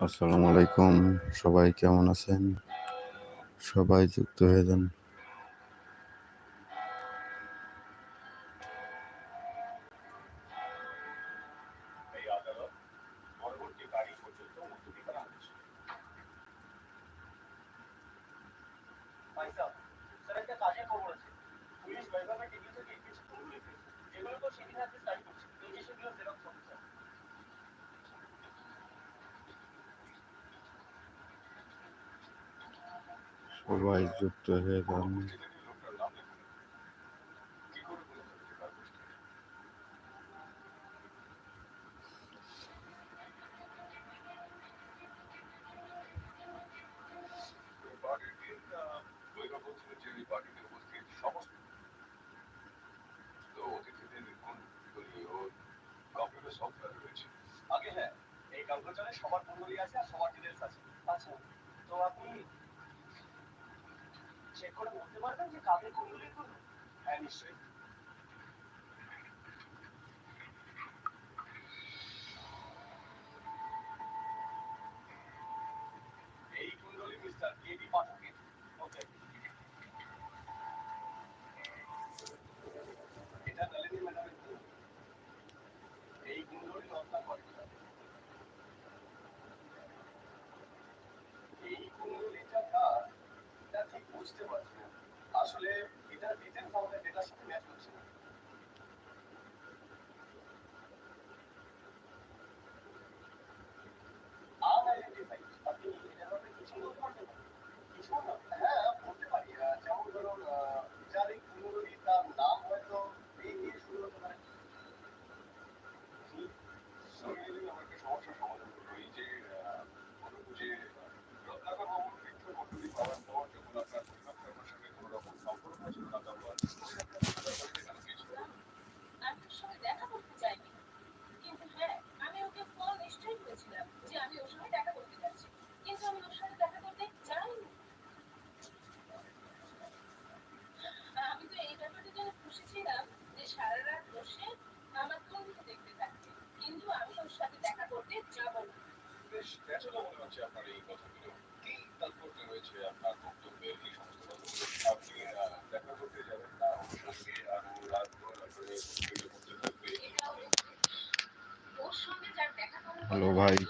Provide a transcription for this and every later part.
আসসালামু আলাইকুম। সবাই কেমন আছেন? সবাই যুক্ত হয়ে যান। আগে হ্যাঁ এই কাগজে সবার মূল্যই আছে আর সবার ডিটেলস তো আপনি চেক করে বলতে পারবেন যে কাদের কোন হ্যাঁ নিশ্চয়ই। বুঝতে পারবে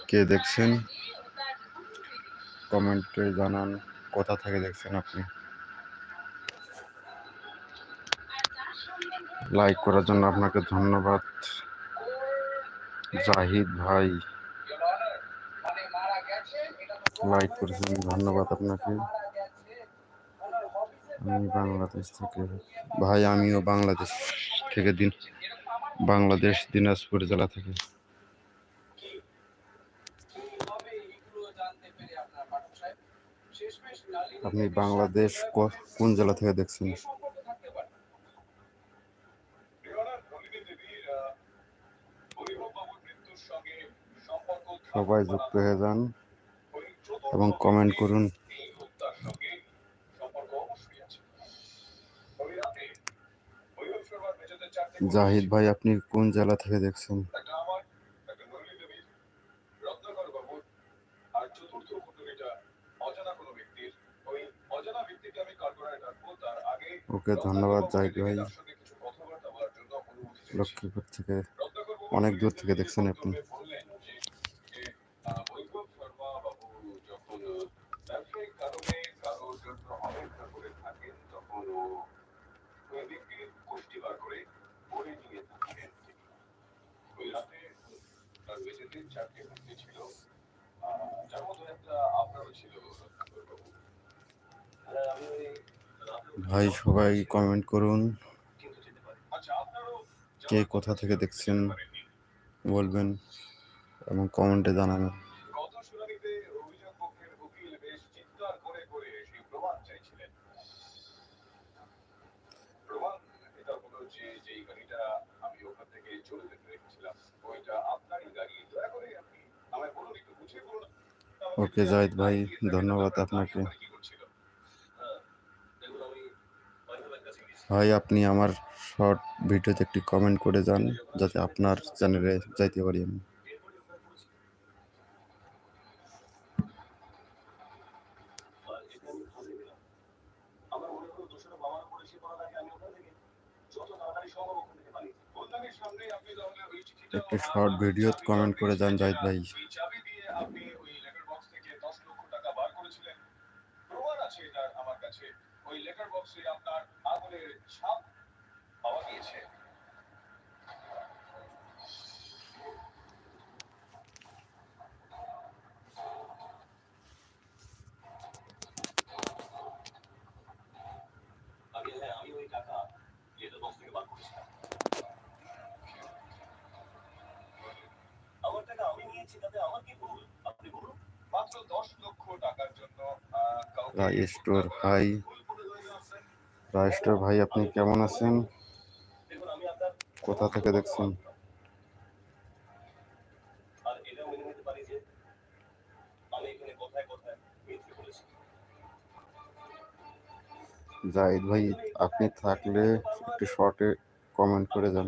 কে দেখছেন? কমেন্টে জানান, কোথা থেকে দেখছেন আপনি? লাইক করার জন্য আপনাকে ধন্যবাদ। জাহিদ ভাই, লাইক করেছেন ধন্যবাদ আপনাকে। আমি বাংলাদেশ থেকে, ভাই, আমিও বাংলাদেশ থেকে দিন, বাংলাদেশ, দিনাজপুর জেলা থেকে। আপনি বাংলাদেশ কোন জেলা থেকে দেখছেন? সবাই যুক্ত হয়ে যান এবং কমেন্ট করুন। জাহিদ ভাই, আপনি কোন জেলা থেকে দেখছেন? ওকে ধন্যবাদ জাহিদ ভাই। লক্ষ্মীপুর থেকে অনেক দূর থেকে দেখছেন আপনি। ভাই সবাই কমেন্ট করুন। কে কোথা থেকে দেখছেন বলবেন এবং কমেন্টে জানাবেন ওকে জাহিদ ভাই ধন্যবাদ আপনাকে। হয় আপনি আমার শর্ট ভিডিওতে একটি কমেন্ট করে যান, যাতে আপনার চ্যানেলে যাইতে পারি আমি। একটি শর্ট ভিডিও কমেন্ট করে যান, জাহিদ ভাই। রায় স্টোর ভাই। রায় স্টোর ভাই আপনি কেমন আছেন? কোথা থেকে দেখছেন? জাহিদ ভাই আপনি থাকলে একটু শর্টে কমেন্ট করে যান।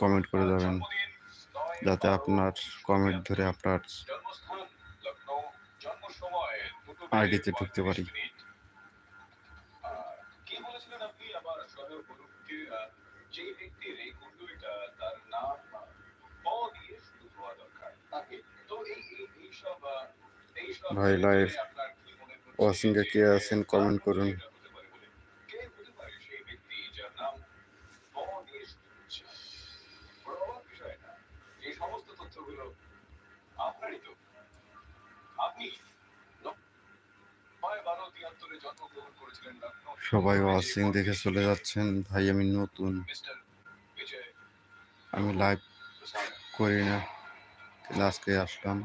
কমেন্ট করে যাবেন যাতে আপনার কমেন্ট ধরে আপনার আইডিতে ঢুকতে পারি। ভাই লাইভ ওয়াচিংয়ে কে আছেন কমেন্ট করুন। সবাই ওয়াসিং দেখে চলে যাচ্ছেন। ভাই আমি নতুন। আমি লাইভ করি না। আজকে আসলাম।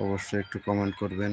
অবশ্যই একটু কমেন্ট করবেন।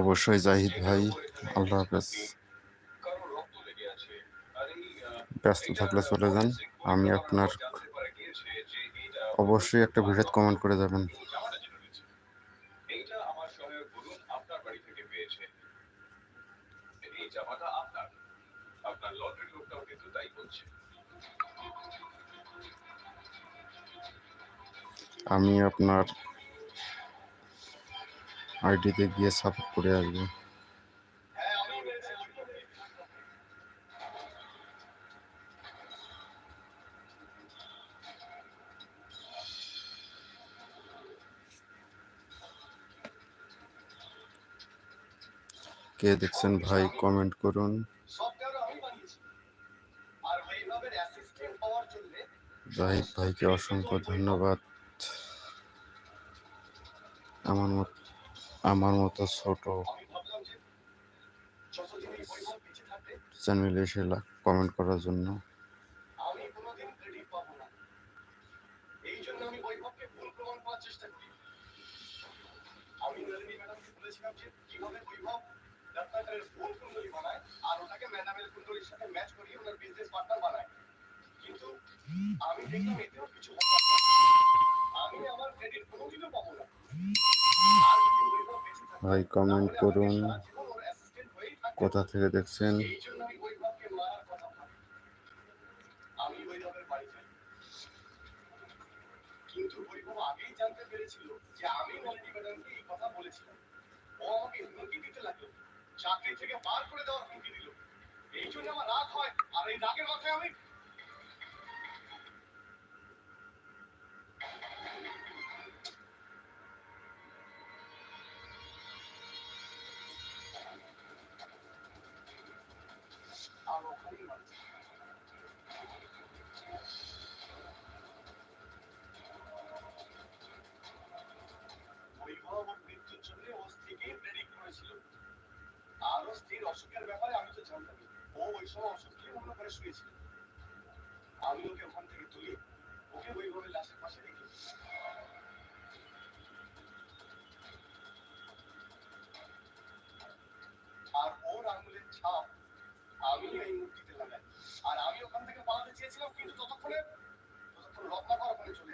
অবশ্যই জাহিদ ভাই, আল্লাহ হাফেজ। ব্যস্ত থাকলে চলে যান। আমি আপনার অবশ্যই একটা ভিডিও কমেন্ট করে যাবেন। আমি আপনার আইডিতে গিয়ে সাপোর্ট করে আসব। কে দেখছেন ভাই কমেন্ট করুন। ভাইকে অসংখ্য ধন্যবাদ। আমার মত আমার মতো ছোট চ্যানেলে এসে কমেন্ট করার জন্য। আমি দেখলাম এতেও কিছু ভাই কমেন্ট করুন। কোথা থেকে দেখছেন? এই চাকরি থেকে বার করে দেওয়ার হুমকি দিল। এই জন্য আমার রাগ হয়, আর এই রাগের মাথায় আমি স্ত্রীর অসুখের ব্যাপারে আমি তো জানতামই ও ওই অসুখ নিয়ে অন্য ঘরে শুয়েছিল? আমি ওকে ওখান থেকে ওকে বৈভবের লাশের পাশে রেখে আর ওর আঙুলের ছাপ আমি এই মূর্তিতে লাগাই। আর আমি ওখান থেকে পালাতে চেয়েছিলাম, কিন্তু ততক্ষণে ততক্ষণ রত্নাকর ওখানে চলে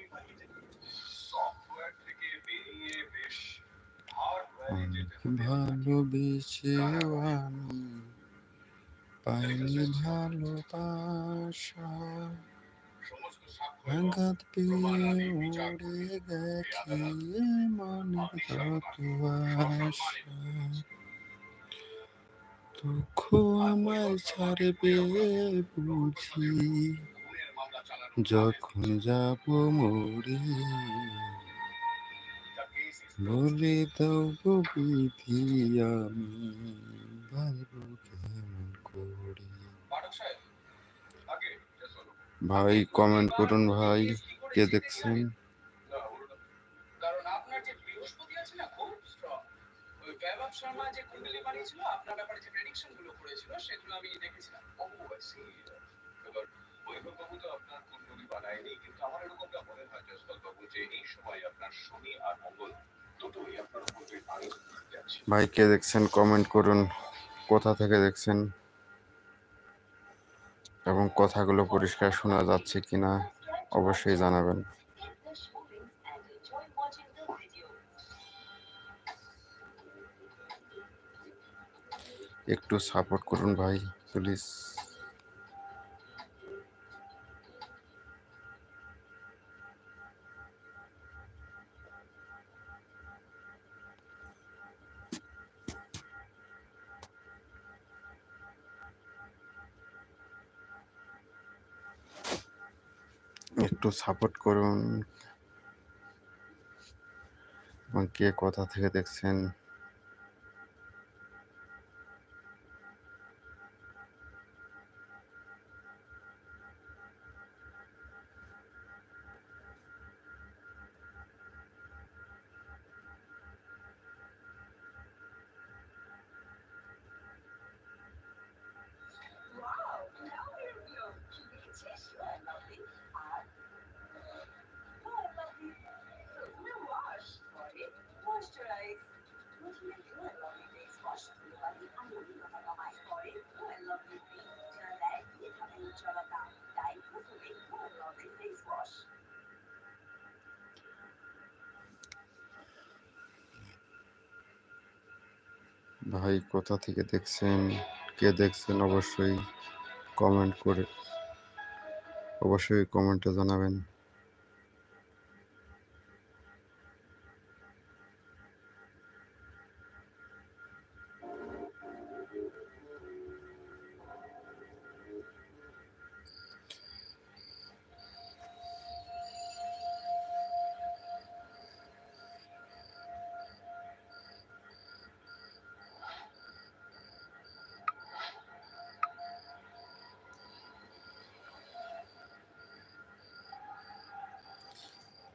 যেতে আমি পাইনি ভালোবাসা। আঘাত পেয়ে মরে গেছে মনের যত আশা। দুঃখ আমায় ছাড়বে বুঝি, যখন যাব মরে বলে দাও গো আমি ভাইব কেমন করে। ভাই কমেন্ট করুন ভাই, কে দেখছেন? আপনার আপনার শনি আর মঙ্গল ভাই, কে দেখছেন? কমেন্ট করুন। কোথা থেকে দেখছেন? এবং কথাগুলো পরিষ্কার শোনা যাচ্ছে কিনা অবশ্যই জানাবেন. একটু সাপোর্ট করুন ভাই প্লিজ একটু সাপোর্ট করুন। এবং কে কোথা থেকে দেখছেন? ভাই কোথা থেকে দেখছেন? কে দেখছেন অবশ্যই কমেন্ট করে অবশ্যই কমেন্টে জানাবেন।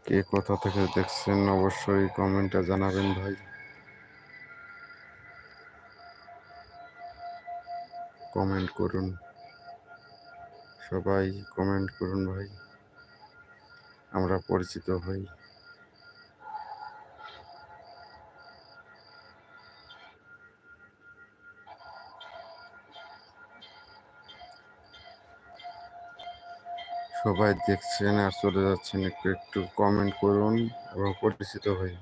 কে কোথা থেকে দেখছেন অবশ্যই কমেন্টে জানাবেন ভাই। কমেন্ট করুন। সবাই কমেন্ট করুন ভাই। আমরা পরিচিত হই সবাই দেখছেন আর চলে যাচ্ছেন একটু একটু কমেন্ট করুন। এবং পরিচিত হই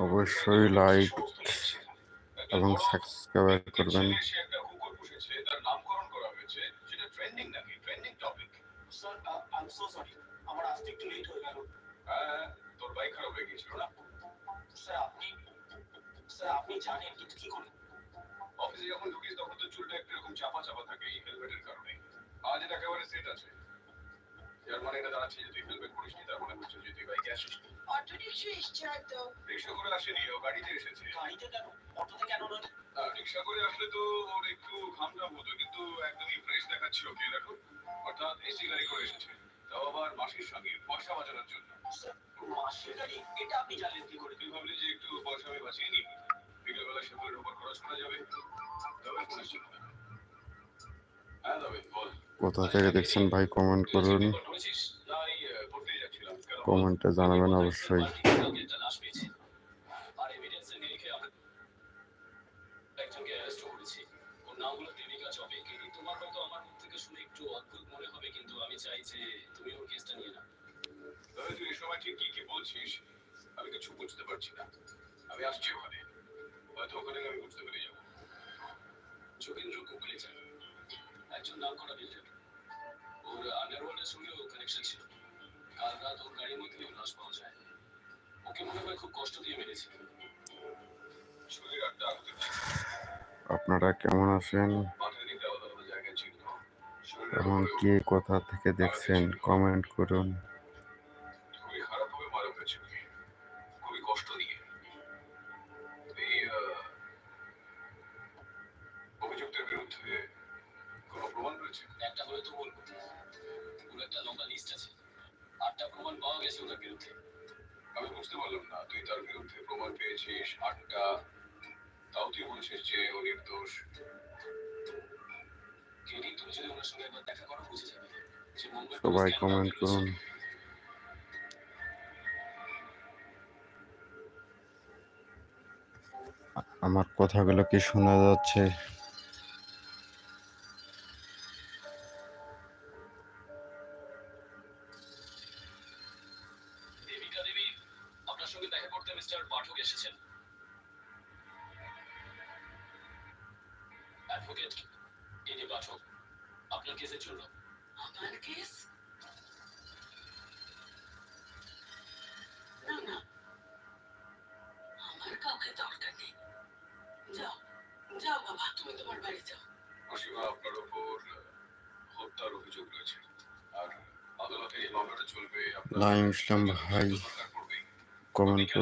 অবশ্যই লাইক এবং সাবস্ক্রাইব করবেন। করে আসলে তো ওর একটু ঘাম ঘাম হতো কিন্তু একদমই ফ্রেশ দেখাচ্ছে ওকে অর্থাৎ এসি গাড়ি করে এসেছে। তাও আবার মাসির সঙ্গে পয়সা বাঁচানোর জন্য। মাসের গাড়ি এটা আপনি জানলেন কি করে? তুই ভাবলি যে একটু পয়সা আমি বাঁচিয়ে নিই। বিকেলবেলা সেগুলোর উপর খরচ করা যাবে। তবে ফোন এসেছিল হ্যাঁ তবে বল। কোথা থেকে দেখছেন ভাই? কমেন্ট করুন? কমেন্টে জানাবেন অবশ্যই। তুই কি কি বলছিস আমি কিছু বুঝতে পারছি না। আমি আসছি ওখানে। হয়তো ওখানে আমি বুঝতে পেরে যাব। যোগেন্দ্র একজন নাম করা বিল্ডার ওর আন্ডারওয়ার্ল্ডের সঙ্গেও কানেকশন ছিল। কাল রাত ওর গাড়ির মধ্যে লাশ পাওয়া যায়। ওকে মনে হয় খুব কষ্ট দিয়ে মেরেছে। শরীর আঘাতের আপনারা কেমন আছেন? এবং কে কোথা থেকে দেখছেন? কমেন্ট করুন। আমার কথাগুলো কি শোনা যাচ্ছে?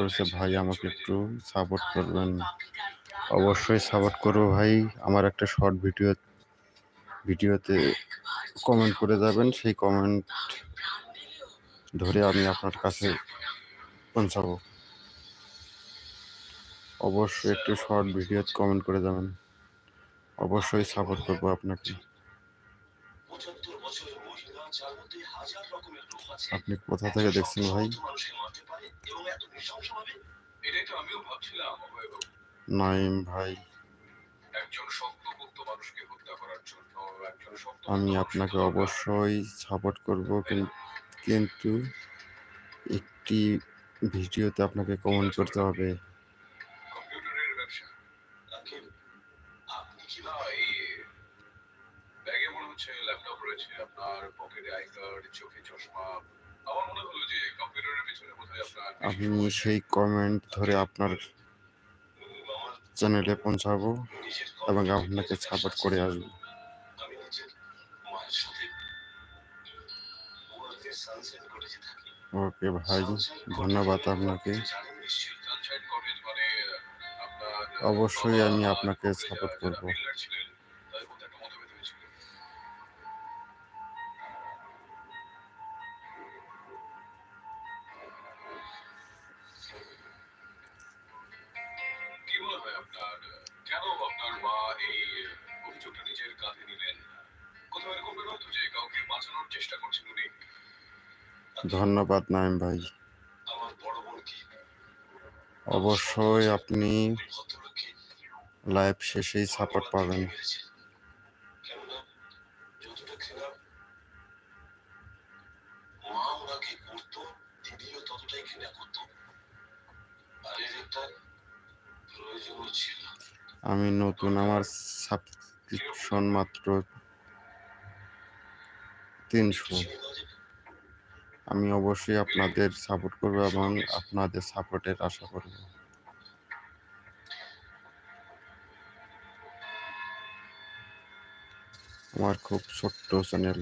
করেছে ভাই, আমাকে একটু সাপোর্ট করবেন। অবশ্যই সাপোর্ট করব ভাই। আমার একটা শর্ট ভিডিও ভিডিওতে কমেন্ট করে যাবেন। সেই কমেন্ট ধরে আমি আপনার কাছে পৌঁছাবো। অবশ্যই একটু শর্ট ভিডিওতে কমেন্ট করে যাবেন। অবশ্যই সাপোর্ট করব আপনাকে। আপনি কোথা থেকে দেখছেন ভাই? এবং এত নৃশংসভাবে এটাই তো আমিও ভাবছিলাম অভয়বাবু নাইম ভাই। একজন শক্তপোক্ত মানুষকে হত্যা করার জন্য একজন শক্ত আমি আপনাকে অবশ্যই সাপোর্ট করব কিন্তু একটি ভিডিওতে আপনাকে কমেন্ট করতে হবে। কম্পিউটারের ব্যবসা। আপনি কি না ব্যাগে মনে হচ্ছে ল্যাপটপ রয়েছে আপনার পকেটে আই কার্ড চোখে চশমা আমি সেই কমেন্ট ধরে আপনার চ্যানেলে পৌঁছাবো এবং আপনাকে সাপোর্ট করে আসব। ওকে ভাই ধন্যবাদ আপনাকে। মানে অবশ্যই আমি আপনাকে সাপোর্ট করব। চেষ্টা করছেন উনি। ধন্যবাদ নাইম ভাই। অবশ্যই আপনি লাইভ শেষেই সাপোর্ট পাবেন। আমি নতুন আমার সাবস্ক্রিপশন মাত্র তিনশো। আমি অবশ্যই আপনাদের সাপোর্ট করব এবং আপনাদের সাপোর্টের আশা করব। আমার খুব ছোট্ট চ্যানেল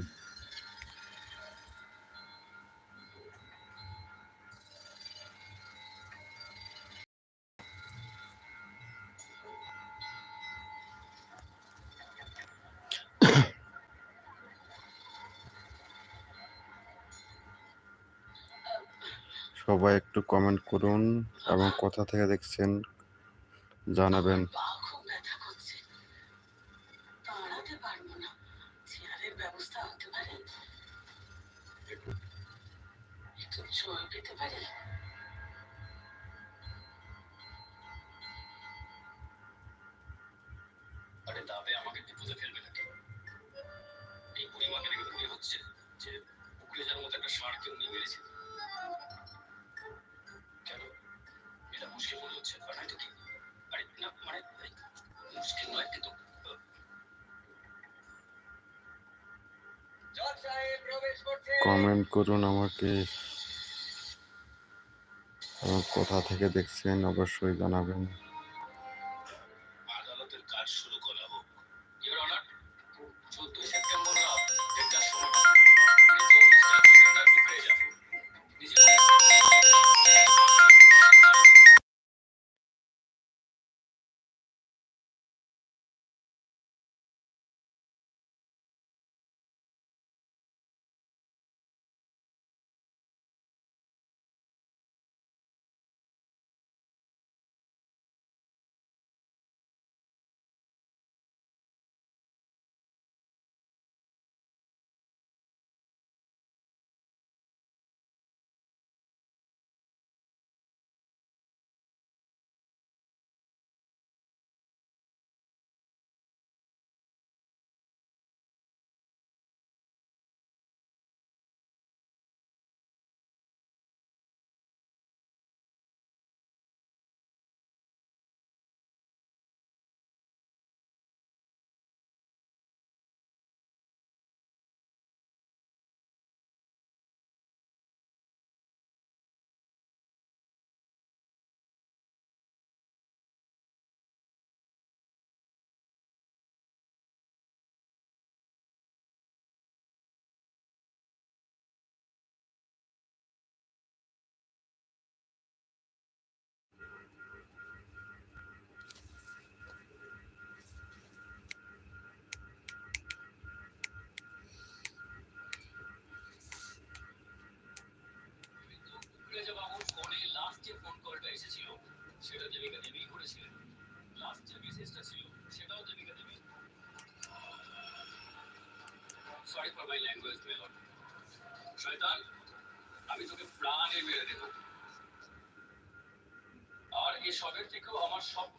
সবাই একটু কমেন্ট করুন এবং কোথা থেকে দেখছেন জানাবেন। কমেন্ট করুন আমাকে। কথা কোথা থেকে দেখছেন অবশ্যই জানাবেন।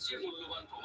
接住这个弯头